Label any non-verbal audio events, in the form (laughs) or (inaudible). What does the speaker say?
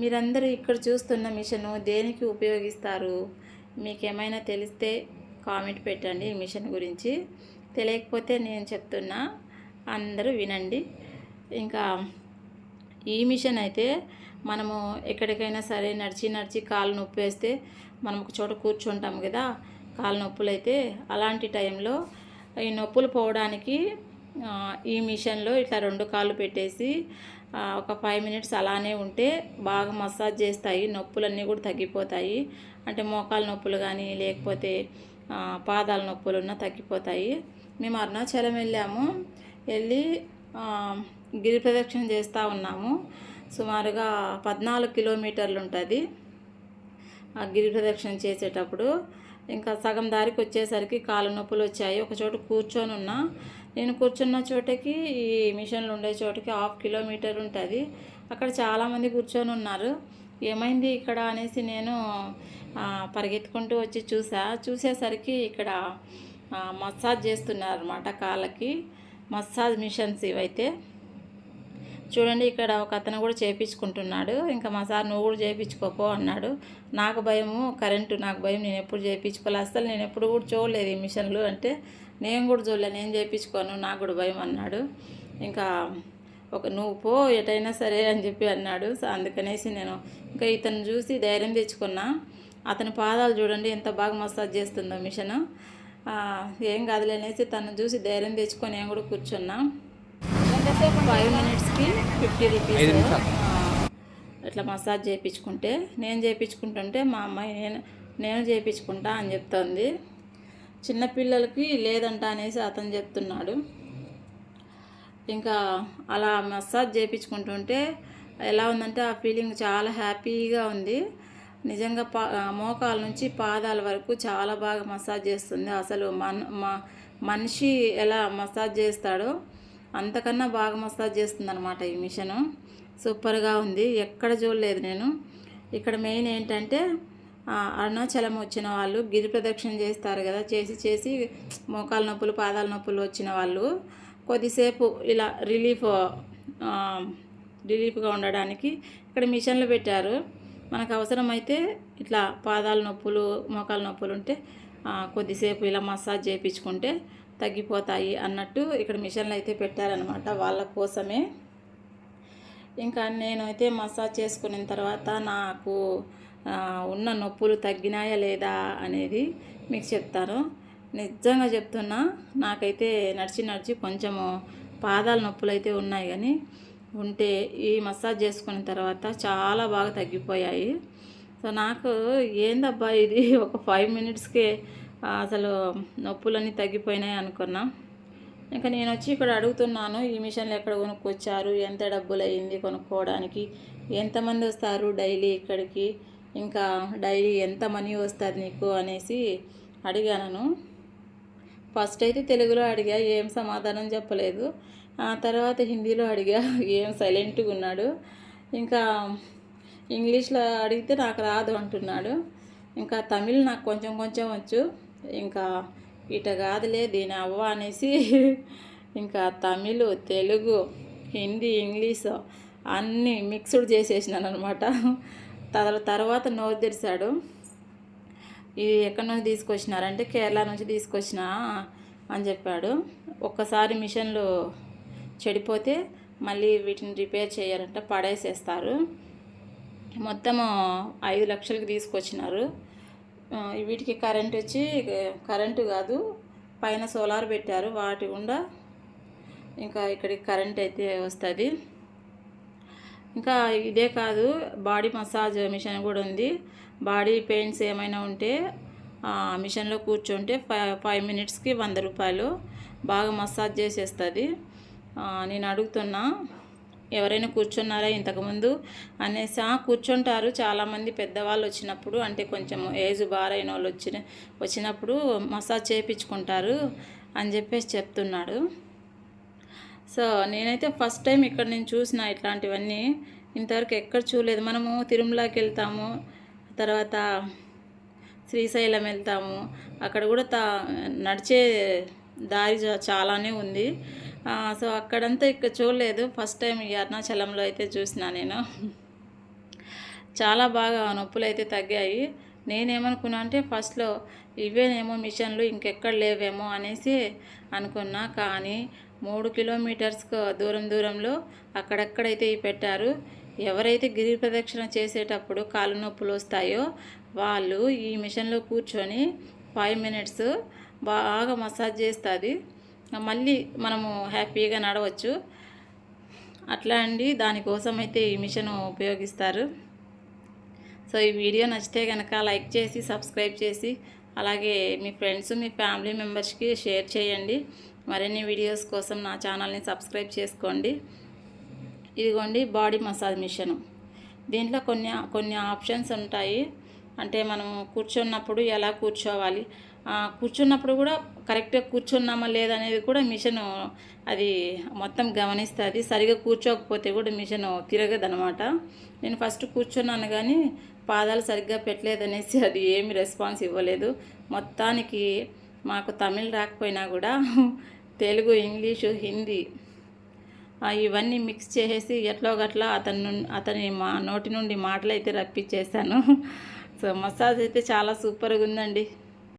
మీరందరూ ఇక్కడ చూస్తున్న మిషను దేనికి ఉపయోగిస్తారు? మీకు ఏమైనా తెలిస్తే కామెంట్ పెట్టండి ఈ మిషన్ గురించి. తెలియకపోతే నేను చెప్తున్నా అందరూ వినండి. ఇంకా ఈ మిషన్ అయితే మనము ఎక్కడికైనా సరే నడిచి నడిచి కాలు నొప్పి వేస్తే మనం ఒక చోట కూర్చుంటాం కదా కాలు నొప్పులు అయితే. అలాంటి టైంలో ఈ నొప్పులు పోవడానికి ఈ మిషన్లో ఇట్లా రెండు కాళ్ళు పెట్టేసి ఒక ఫైవ్ మినిట్స్ అలానే ఉంటే బాగా మసాజ్ చేస్తాయి. నొప్పులన్నీ కూడా తగ్గిపోతాయి. అంటే మోకాలు నొప్పులు కానీ లేకపోతే పాదాల నొప్పులు ఉన్నా తగ్గిపోతాయి. మేము అరుణాచలం వెళ్ళాము. వెళ్ళి గిరి ప్రదక్షిణ చేస్తూ ఉన్నాము. సుమారుగా పద్నాలుగు కిలోమీటర్లు ఉంటుంది ఆ గిరి ప్రదక్షిణ చేసేటప్పుడు. ఇంకా సగం దారికి వచ్చేసరికి కాలు నొప్పులు వచ్చాయి. ఒక చోట కూర్చొని ఉన్నా. నేను కూర్చున్న చోటకి ఈ మిషన్లు ఉండే చోటకి హాఫ్ కిలోమీటర్ ఉంటుంది. అక్కడ చాలామంది కూర్చొని ఉన్నారు. ఏమైంది ఇక్కడ అనేసి నేను పరిగెత్తుకుంటూ వచ్చి చూసా. చూసేసరికి ఇక్కడ మసాజ్ చేస్తున్నారు అన్నమాట కాళ్ళకి. మసాజ్ మిషన్స్ ఇవైతే. చూడండి ఇక్కడ ఒక అతను కూడా చేయించుకుంటున్నాడు ఇంకా మా సార్ నువ్వు కూడా చేయించుకోపో అన్నాడు. నాకు భయము కరెంటు నాకు భయం నేను ఎప్పుడు చేయించుకోలే అసలు నేను ఎప్పుడు కూడా చూడలేదు ఈ మిషన్లు అంటే నేను కూడా చూడలే నేను చేయించుకోను నాకు కూడా భయం అన్నాడు. ఇంకా ఒక నువ్వు పో ఎటైనా సరే అని చెప్పి అన్నాడు. సో అందుకనేసి నేను ఇంకా ఇతను చూసి ధైర్యం తెచ్చుకున్నా. అతని పాదాలు చూడండి ఎంత బాగా మసాజ్ చేస్తుందో మిషన్. ఏం కాదులేనేసి తను చూసి ధైర్యం తెచ్చుకొని నేను కూడా కూర్చున్నా. ఫైవ్ మినిట్స్కి ఫిఫ్టీ రూపీస్ ఇట్లా మసాజ్ చేయించుకుంటే నేను చేయించుకుంటుంటే మా అమ్మాయి నేను నేను చేయించుకుంటా అని చెప్తోంది. చిన్నపిల్లలకి లేదంట అనేసి అతను చెప్తున్నాడు. ఇంకా అలా మసాజ్ చేయించుకుంటుంటే ఎలా ఉందంటే ఆ ఫీలింగ్ చాలా హ్యాపీగా ఉంది. నిజంగా పా మోకాల నుంచి పాదాల వరకు చాలా బాగా మసాజ్ చేస్తుంది. అసలు మన మ- మనిషి ఎలా మసాజ్ చేస్తాడో అంతకన్నా బాగా మసాజ్ చేస్తుంది అనమాట ఈ మిషను. సూపర్గా ఉంది. ఎక్కడ చూడలేదు నేను. ఇక్కడ మెయిన్ ఏంటంటే అరుణాచలం వచ్చిన వాళ్ళు గిరి ప్రదక్షిణ చేస్తారు కదా చేసి చేసి మోకాల నొప్పులు పాదాల నొప్పులు వచ్చిన వాళ్ళు కొద్దిసేపు ఇలా రిలీఫ్ రిలీఫ్గా ఉండడానికి ఇక్కడ మిషన్లు పెట్టారు. మనకు అవసరమైతే ఇట్లా పాదాల నొప్పులు మోకాల నొప్పులు ఉంటే కొద్దిసేపు ఇలా మసాజ్ చేయించుకుంటే తగ్గిపోతాయి అన్నట్టు ఇక్కడ మిషన్లు అయితే పెట్టారనమాట వాళ్ళ కోసమే. ఇంకా నేనైతే మసాజ్ చేసుకున్న తర్వాత నాకు ఉన్న నొప్పులు తగ్గినాయా లేదా అనేది మీకు చెప్తాను. నిజంగా చెప్తున్నా నాకైతే నడిచి నడిచి కొంచెము పాదాల నొప్పులు అయితే ఉన్నాయి కానీ ఉంటే ఈ మసాజ్ చేసుకున్న తర్వాత చాలా బాగా తగ్గిపోయాయి. సో నాకు ఏందబ్బా ఇది? ఒక ఫైవ్ మినిట్స్కే అసలు నొప్పులన్నీ తగ్గిపోయినాయి అనుకున్నా. ఇంకా నేను వచ్చి ఇక్కడ అడుగుతున్నాను ఈ మిషన్లు ఎక్కడ కొనుక్కొచ్చారు ఎంత డబ్బులు అయింది కొనుక్కోవడానికి ఎంతమంది వస్తారు డైలీ ఇక్కడికి ఇంకా డైలీ ఎంత మనీ వస్తుంది నీకు అనేసి అడిగాను ఫస్ట్ అయితే తెలుగులో అడిగా ఏం సమాధానం చెప్పలేదు. ఆ తర్వాత హిందీలో అడిగా ఏం సైలెంట్గా ఉన్నాడు. ఇంకా ఇంగ్లీష్లో అడిగితే నాకు రాదు అంటున్నాడు. ఇంకా తమిళ్ నాకు కొంచెం కొంచెం వచ్చు. ఇంకా ఇట కాదులే దీని అవ్వ అనేసి ఇంకా తమిళ్ తెలుగు హిందీ ఇంగ్లీష్ అన్నీ మిక్స్డ్ చేసేసినాను అనమాట తర్వాత నోరు తెరిచాడు. ఇది ఎక్కడి నుంచి తీసుకొచ్చినారంటే కేరళ నుంచి తీసుకొచ్చిన అని చెప్పాడు. ఒక్కసారి మిషన్లు చెడిపోతే మళ్ళీ వీటిని రిపేర్ చేయాలంటే పడేసేస్తారు. మొత్తము ఐదు లక్షలకి తీసుకొచ్చినారు. వీటికి కరెంట్ వచ్చి కరెంటు కాదు పైన సోలార్ పెట్టారు వాటి గుండా ఇంకా ఇక్కడికి కరెంట్ అయితే వస్తుంది. ఇంకా ఇదే కాదు బాడీ మసాజ్ మిషన్ కూడా ఉంది. బాడీ పెయిన్స్ ఏమైనా ఉంటే మిషన్లో కూర్చుంటే ఫైవ్ ఫైవ్ మినిట్స్కి వంద రూపాయలు బాగా మసాజ్ చేసేస్తుంది. నేను అడుగుతున్నా ఎవరైనా కూర్చున్నారా ఇంతకుముందు అనేసి కూర్చుంటారు. చాలామంది పెద్దవాళ్ళు వచ్చినప్పుడు అంటే కొంచెం ఏజ్ బారైన వాళ్ళు వచ్చిన వచ్చినప్పుడు మసాజ్ చేయించుకుంటారు అని చెప్పేసి చెప్తున్నాడు. సో నేనైతే ఫస్ట్ టైం ఇక్కడ నేను చూసిన ఇట్లాంటివన్నీ. ఇంతవరకు ఎక్కడ చూడలేదు. మనము తిరుమలకి వెళ్తాము తర్వాత శ్రీశైలం వెళ్తాము. అక్కడ కూడా తా నడిచే దారి చాలానే ఉంది. సో అక్కడంతా ఇక్కడ చూడలేదు. ఫస్ట్ టైం ఈ అరుణాచలంలో అయితే చూసిన నేను. చాలా బాగా నొప్పులు అయితే తగ్గాయి. నేనేమనుకున్నా అంటే ఫస్ట్లో ఇవేనేమో మిషన్లు ఇంకెక్కడ లేవేమో అనేసి అనుకున్నా. కానీ మూడు కిలోమీటర్స్ దూరం దూరంలో అక్కడక్కడైతే ఇవి పెట్టారు. ఎవరైతే గిరి ప్రదక్షిణ చేసేటప్పుడు కాళ్ళు నొప్పులు వస్తాయో వాళ్ళు ఈ మిషన్లో కూర్చొని ఫైవ్ మినిట్స్ బాగా మసాజ్ చేస్తుంది. మళ్ళీ మనము హ్యాపీగా నడవచ్చు. అట్లా అండి. దానికోసం అయితే ఈ మిషన్ ఉపయోగిస్తారు. సో ఈ వీడియో నచ్చితే కనుక లైక్ చేసి సబ్స్క్రైబ్ చేసి అలాగే మీ ఫ్రెండ్స్ మీ ఫ్యామిలీ మెంబర్స్కి షేర్ చేయండి. మరిన్ని వీడియోస్ కోసం నా ఛానల్ని సబ్స్క్రైబ్ చేసుకోండి. ఇదిగోండి బాడీ మసాజ్ మిషను. దీంట్లో కొన్ని కొన్ని ఆప్షన్స్ ఉంటాయి. అంటే మనం కూర్చున్నప్పుడు ఎలా కూర్చోవాలి కూర్చున్నప్పుడు కూడా కరెక్ట్గా కూర్చున్నామా లేదనేది కూడా మిషన్ అది మొత్తం గమనిస్తుంది. సరిగా కూర్చోకపోతే కూడా మిషన్ తిరగదనమాట నేను ఫస్ట్ కూర్చున్నాను కానీ పాదాలు సరిగ్గా పెట్టలేదనేసి (laughs) అది ఏమి రెస్పాన్స్ ఇవ్వలేదు. మొత్తానికి మాకు తమిళ్ రాకపోయినా కూడా (laughs) తెలుగు ఇంగ్లీషు హిందీ ఇవన్నీ మిక్స్ చేసేసి ఎట్లో గట్లా అతను అతని మా నోటి నుండి మాటలు అయితే రప్పించేసాను (laughs) సో మసాజ్ అయితే చాలా సూపర్గా ఉందండి.